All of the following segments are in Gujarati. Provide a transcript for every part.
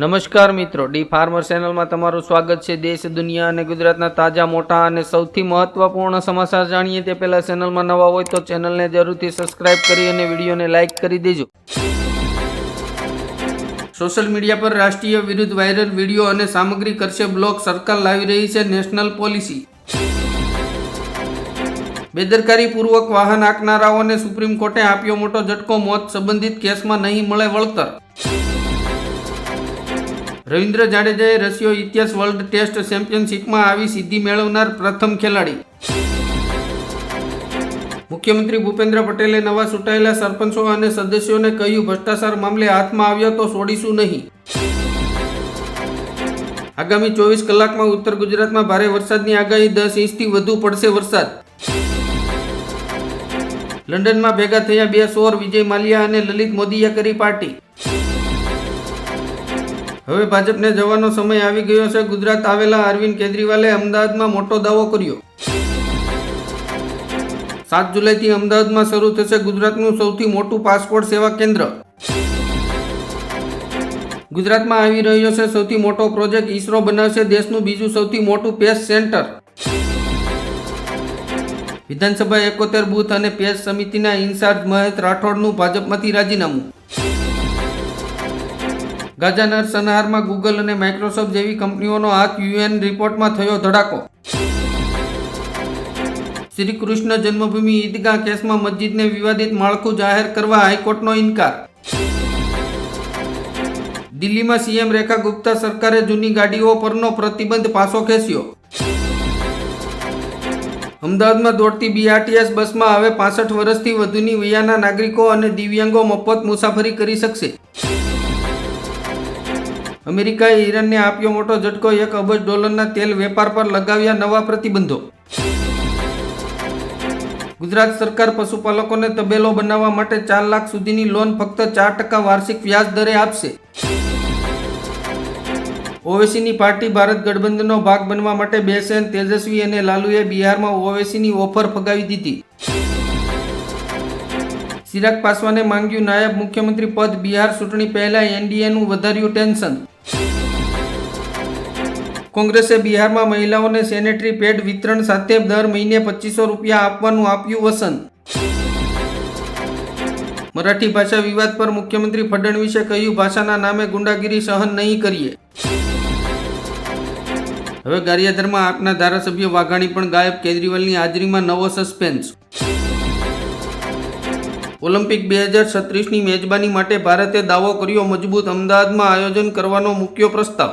નમસ્કાર મિત્રો, ડી ફાર્મર ચેનલમાં તમારું સ્વાગત છે. દેશ, દુનિયા અને ગુજરાતના તાજા, મોટા અને સૌથી મહત્વપૂર્ણ સમાચાર જાણીએ તે પહેલા ચેનલમાં નવા હોય તો ચેનલને જરૂરથી સબસ્ક્રાઇબ કરી અને વિડીયોને લાઇક કરી દેજો. સોશિયલ મીડિયા પર રાષ્ટ્રીય વિરુદ્ધ વાયરલ વીડિયો અને સામગ્રી કરશે બ્લોક સરકાર લાવી રહી છે નેશનલ પોલિસી. બેદરકારીપૂર્વક વાહન આંકનારાઓને સુપ્રીમ કોર્ટે આપ્યો મોટો ઝટકો, મોત સંબંધિત કેસમાં નહીં મળે વળતર. રવિન્દ્ર જાડેજાએ રશિયો ઇતિહાસ વર્લ્ડ ટેસ્ટ ચેમ્પિયનશિપમાં આવી સિદ્ધિ મેળવનાર પ્રથમ ખેલાડી. મુખ્યમંત્રી ભૂપેન્દ્ર પટેલે નવા ચૂંટાયેલા સરપંચો અને સદસ્યોને કહ્યું, ભ્રષ્ટાચાર મામલે હાથમાં આવ્યો તો છોડીશું નહીં. આગામી ચોવીસ કલાકમાં ઉત્તર ગુજરાતમાં ભારે વરસાદની આગાહી, દસ ઇંચથી વધુ પડશે વરસાદ. લંડનમાં ભેગા થયા બે સોર, વિજય માલ્યા અને લલિત મોદીએ કરી પાર્ટી. હવે ભાજપને જવાનો સમય આવી ગયો છે. ગુજરાત આવેલા અરવિંદ કેજરીવાલે અમદાવાદમાં મોટો દાવો કર્યો. સાત જુલાઈથી અમદાવાદમાં શરૂ થશે ગુજરાતનું સૌથી મોટું પાસપોર્ટ સેવા કેન્દ્ર. ગુજરાતમાં આવી રહ્યો છે સૌથી મોટો પ્રોજેક્ટ. ઈસરો બનાવશે દેશનું બીજું સૌથી મોટું પેસ સેન્ટર. વિધાનસભા એકોતેર બૂથ અને પેજ સમિતિના ઇન્ચાર્જ મહેશ રાઠોડનું ભાજપમાંથી રાજીનામું. ગાજાનર સનહારમાં ગૂગલ અને માઇક્રોસોફ્ટ જેવી કંપનીઓનો હાથ યુએન રિપોર્ટમાં થયો ધડાકો. શ્રી કૃષ્ણ જન્મભૂમિ ઈદગાહ કેસમાં મસ્જિદને વિવાદિત માળખું જાહેર કરવા હાઈકોર્ટનો ઇનકાર. દિલ્હીમાં સીએમ રેખા ગુપ્તા સરકારે જૂની ગાડીઓ પરનો પ્રતિબંધ પાછો ખેંચ્યો. અમદાવાદમાં દોડતી બીઆરટીએસ બસમાં હવે પાસઠ વર્ષથી વધુની વયાના નાગરિકો અને દિવ્યાંગો મફત મુસાફરી કરી શકશે. અમેરિકાએ ઈરાનને આપ્યો મોટો ઝટકો, એક અબજ ડોલરના તેલ વેપાર પર લગાવ્યા નવા પ્રતિબંધો. ગુજરાત સરકાર પશુપાલકોને તબેલો બનાવવા માટે ચાર લાખ સુધીની લોન ફક્ત ચાર ટકા વાર્ષિક વ્યાજ દરે આપશે. ઓવેસીની પાર્ટી ભારત ગઠબંધનનો ભાગ બનવા માટે બેસેન તેજસ્વી અને લાલુએ બિહારમાં ઓવેસીની ઓફર ફગાવી દીધી. ચિરાગ પાસવાને માંગ્યું નાયબ મુખ્યમંત્રી પદ. બિહાર ચૂંટણી પહેલા એનડીએનું વધાર્યું ટેન્શન. કોંગ્રેસે બિહારમાં મહિલાઓને સેનેટરી પેડ વિતરણ સાથે દર મહિને પચીસો રૂપિયા આપવાનું આપ્યું વસન. મરાઠી ભાષા વિવાદ પર મુખ્યમંત્રી ફડણવીસે કહ્યું, ભાષાના નામે ગુંડાગીરી સહન નહીં કરીએ. હવે ગારિયાધરમાં આપના ધારાસભ્ય વાઘાણી પણ ગાયબ. કેજરીવાલની હાજરીમાં નવો સસ્પેન્સ ઓલિમ્પિક બે હજાર છત્રીસની મેજબાની માટે ભારતે દાવો કર્યો, મજબૂત અમદાવાદમાં આયોજન કરવાનો મુખ્ય પ્રસ્તાવ.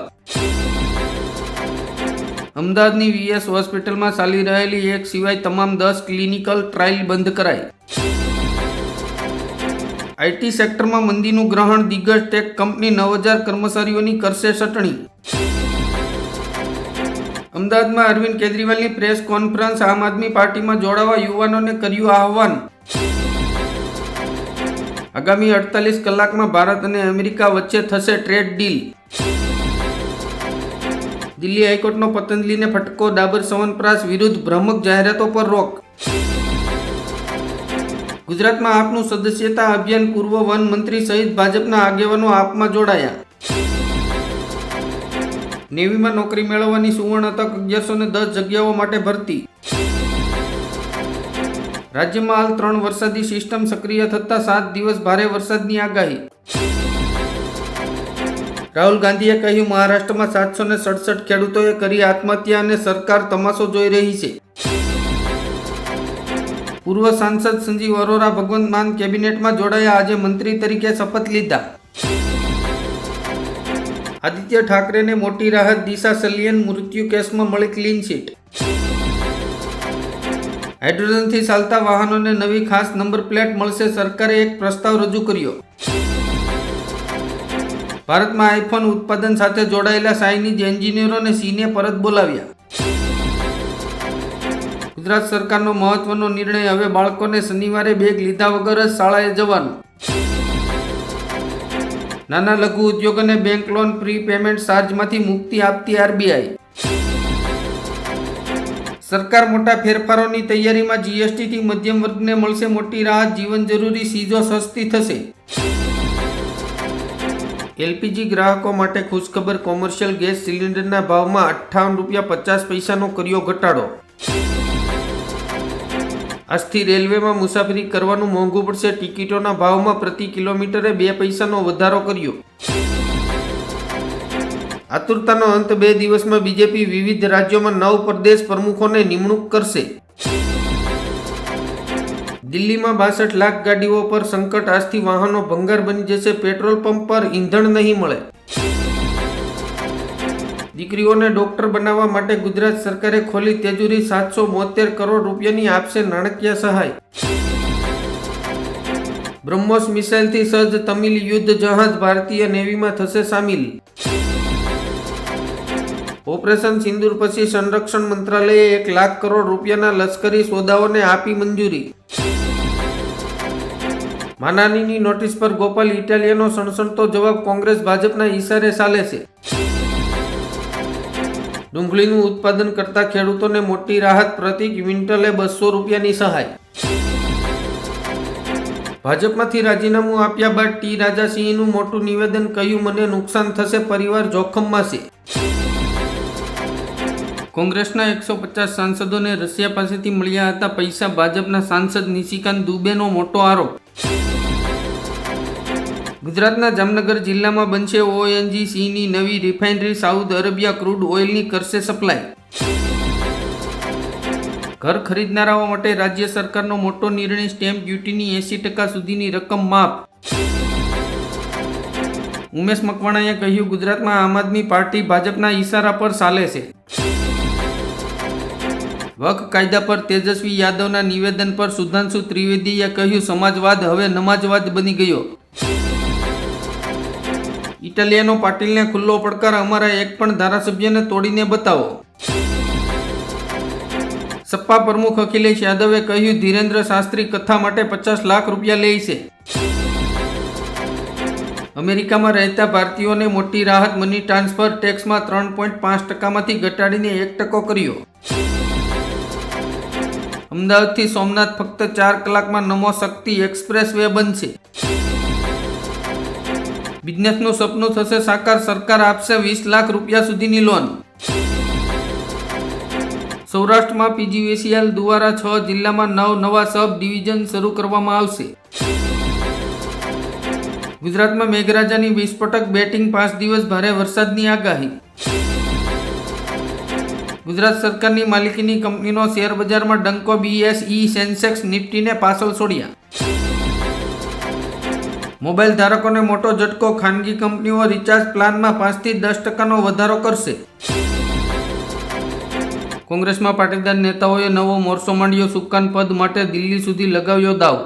અમદાવાદની વીએસ હોસ્પિટલમાં ચાલી રહેલી એક સિવાય તમામ દસ ક્લિનિકલ ટ્રાયલ બંધ કરાઈ. આઈટી સેક્ટરમાં મંદીનું ગ્રહણ, દિગ્ગજ ટેક કંપની નવ હજાર કર્મચારીઓની કરશે ચટણી. અમદાવાદમાં અરવિંદ કેજરીવાલની પ્રેસ કોન્ફરન્સ આમ આદમી પાર્ટીમાં જોડાવા યુવાનોને કર્યું આહવાન. આગામી અડતાલીસ કલાકમાં ભારત અને અમેરિકા વચ્ચે થશે ટ્રેડ ડીલ. દિલ્હી હાઈકોર્ટનો પતંજલિને ફટકો, ડાબર સવનપ્રાસ વિરુદ્ધ ભ્રમક જાહેરાતો પર રોક. ગુજરાતમાં આપનું સદસ્યતા અભિયાન પૂર્વ વન મંત્રી સહિત ભાજપના આગેવાનો આપમાં જોડાયા. નેવીમાં નોકરી મેળવવાની સુવર્ણ તક અગિયારસો દસ જગ્યાઓ માટે ભરતી. રાજ્યમાં હાલ ત્રણ વરસાદી સિસ્ટમ સક્રિય થતા સાત દિવસ ભારે વરસાદની આગાહી. રાહુલ ગાંધીએ કહ્યું, મહારાષ્ટ્રમાં સાતસો ને સડસઠ ખેડૂતોએ કરી આત્મહત્યા અને સરકાર તમાશો જોઈ રહી છે. પૂર્વ સાંસદ સંજીવ અરોરા ભગવંત માન કેબિનેટમાં જોડાયા. આજે મંત્રી તરીકે શપથ લીધા. આદિત્ય ઠાકરેને મોટી રાહત, દિશા સલિયન મૃત્યુ કેસમાં મળી ક્લીન ચીટ. હાઇડ્રોજનથી ચાલતા વાહનોને નવી ખાસ નંબર પ્લેટ મળશે. સરકારે એક પ્રસ્તાવ રજૂ કર્યો. ભારતમાં આઈફોન ઉત્પાદન સાથે જોડાયેલા ચાઇનીઝ એન્જિનિયરોને ચીને પરત બોલાવ્યા. ગુજરાત સરકારનો મહત્વનો નિર્ણય, હવે બાળકોને શનિવારે બેગ લીધા વગર જ શાળાએ જવાનું. નાના લઘુ ઉદ્યોગોને બેંક લોન પ્રી પેમેન્ટ ચાર્જમાંથી મુક્તિ આપતી આરબીઆઈ સરકાર મોટા ફેરફારોની તૈયારીમાં જીએસટીથી મધ્યમ વર્ગને મળશે મોટી રાહત, જીવન જરૂરી ચીજો સસ્તી થશે. એલપીજી ગ્રાહકો માટે ખુશખબર કોમર્શિયલ ગેસ સિલિન્ડરના ભાવમાં અઠ્ઠાવન રૂપિયા પચાસ પૈસાનો કર્યો ઘટાડો. આજથી રેલવેમાં મુસાફરી કરવાનું મોંઘું પડશે. ટિકિટોના ભાવમાં પ્રતિ કિલોમીટરે બે પૈસાનો વધારો કર્યો. આતુરતાનો અંત બે દિવસમાં બીજેપી વિવિધ રાજ્યોમાં નવ પ્રદેશ પ્રમુખોને નિમણૂક કરશે. દિલ્હીમાં બાસઠ લાખ ગાડીઓ પર સંકટ, આજથી વાહનો ભંગાર બની જશે, પેટ્રોલ પંપ પર ઈંધણ નહીં મળે. દીકરીઓને ડોક્ટર બનાવવા માટે ગુજરાત સરકારે ખોલી તેજુરી સાતસો બોતેર કરોડ રૂપિયાની આપશે નાણાકીય સહાય. બ્રહ્મોસ મિસાઇલથી સજ્જ તમિલ યુદ્ધ જહાજ ભારતીય નેવીમાં થશે સામેલ. ઓપરેશન સિંદૂર પછી સંરક્ષણ મંત્રાલયે એક લાખ કરોડ રૂપિયાના લશ્કરી સોદાઓને આપી મંજૂરી. માનાનીની નોટિસ પર ગોપાલ ઇટાલિયાનો સણસણતો જવાબ કોંગ્રેસ ભાજપના ઈશારે ચાલે છે. ડુંગળીનું ઉત્પાદન કરતા ખેડૂતોને મોટી રાહત, પ્રતિ ક્વિન્ટલે બસો રૂપિયાની સહાય. ભાજપમાંથી રાજીનામું આપ્યા બાદ ટી. રાજાસિંહનું મોટું નિવેદન કહ્યું, મને નુકસાન થશે, પરિવાર જોખમમાં છે. કોંગ્રેસના એકસો પચાસ સાંસદોને રશિયા પાસેથી મળ્યા હતા પૈસા ભાજપના સાંસદ નિશિકાંત દુબેનો મોટો આરોપ. ગુજરાતના જામનગર જિલ્લામાં બનશે ઓએનજીસીની નવી રિફાઇનરી સાઉથ અરેબિયા ક્રૂડ ઓઇલની કરશે સપ્લાય. ઘર ખરીદનારાઓ માટે રાજ્ય સરકારનો મોટો નિર્ણય સ્ટેમ્પ ડ્યુટીની એંસી ટકા સુધીની રકમ માફ. ઉમેશ મકવાણાએ કહ્યું, ગુજરાતમાં આમ આદમી પાર્ટી ભાજપના ઈશારા પર ચાલે છે. વક કાયદા પર તેજસ્વી યાદવના નિવેદન પર સુધાંશુ ત્રિવેદીએ કહ્યું, સમાજવાદ હવે નમાજવાદ બની ગયો. ઇટાલિયાનો પાટીલને ખુલ્લો પડકાર અમારા એક પણ ધારાસભ્યને તોડીને બતાવો. સપા પ્રમુખ અખિલેશ યાદવે કહ્યું, ધીરેન્દ્ર શાસ્ત્રી કથા માટે પચાસ લાખ રૂપિયા લે છે. અમેરિકામાં રહેતા ભારતીયોને મોટી રાહત મની ટ્રાન્સફર ટેક્સમાં ત્રણ પોઈન્ટ પાંચ ટકામાંથી ઘટાડીને એક ટકો કર્યો. અમદાવાદથી સોમનાથ ફક્ત ચાર કલાકમાં નમો શક્તિ એક્સપ્રેસ વે બનશે. બિઝનેસનું સપનું થશે સાકાર, સરકાર આપશે વીસ લાખ રૂપિયા સુધીની લોન. સૌરાષ્ટ્રમાં પીજીવીસીએલ દ્વારા છ જિલ્લામાં નવ નવા સબ ડિવિઝન શરૂ કરવામાં આવશે. ગુજરાતમાં મેઘરાજાની વિસ્ફોટક બેટિંગ પાંચ દિવસ ભારે વરસાદની આગાહી. ગુજરાત સરકારની માલિકીની કંપનીનો શેર બજારમાં ડંકો બીએસઈ સેન્સેક્સ, નિફ્ટીને પાછળ છોડ્યા. મોબાઈલ ધારકોને મોટો ઝટકો, ખાનગી કંપનીઓ રિચાર્જ પ્લાનમાં પાંચથી દસ ટકાનો વધારો કરશે. કોંગ્રેસમાં પાટીદાર નેતાઓએ નવો મોરચો માંડ્યો સુકાન પદ માટે દિલ્હી સુધી લગાવ્યો દાવ.